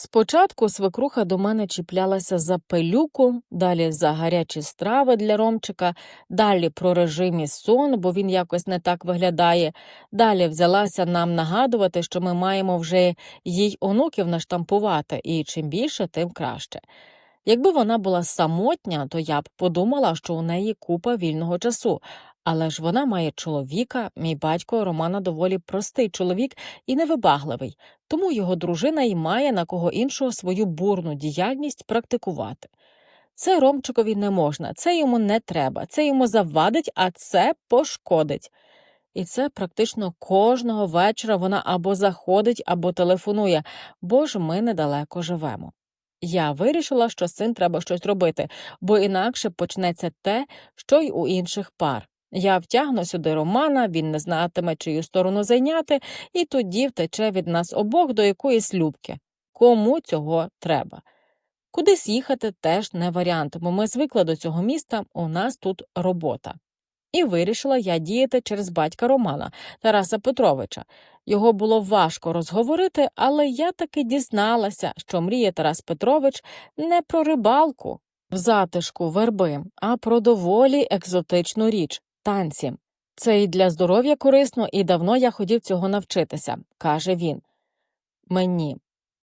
Спочатку свекруха до мене чіплялася за пилюку, далі за гарячі страви для Ромчика, далі про режим і сон, бо він якось не так виглядає. Далі взялася нам нагадувати, що ми маємо вже їй онуків наштампувати, і чим більше, тим краще. Якби вона була самотня, то я б подумала, що у неї купа вільного часу. Але ж вона має чоловіка, мій батько Романа доволі простий чоловік і невибагливий, тому його дружина й має на кого іншого свою бурну діяльність практикувати. Це Ромчикові не можна, це йому не треба, це йому завадить, а це пошкодить. І це практично кожного вечора вона або заходить, або телефонує, бо ж ми недалеко живемо. Я вирішила, що цим треба щось робити, бо інакше почнеться те, що й у інших пар. Я втягну сюди Романа, він не знатиме, чию сторону зайняти, і тоді втече від нас обох до якоїсь любки. Кому цього треба? Кудись їхати теж не варіант, бо ми звикли до цього міста, у нас тут робота. І вирішила я діяти через батька Романа, Тараса Петровича. Його було важко розговорити, але я таки дізналася, що мріє Тарас Петрович не про рибалку в затишку верби, а про доволі екзотичну річ танці. Це і для здоров'я корисно, і давно я хотів цього навчитися, каже він. Мені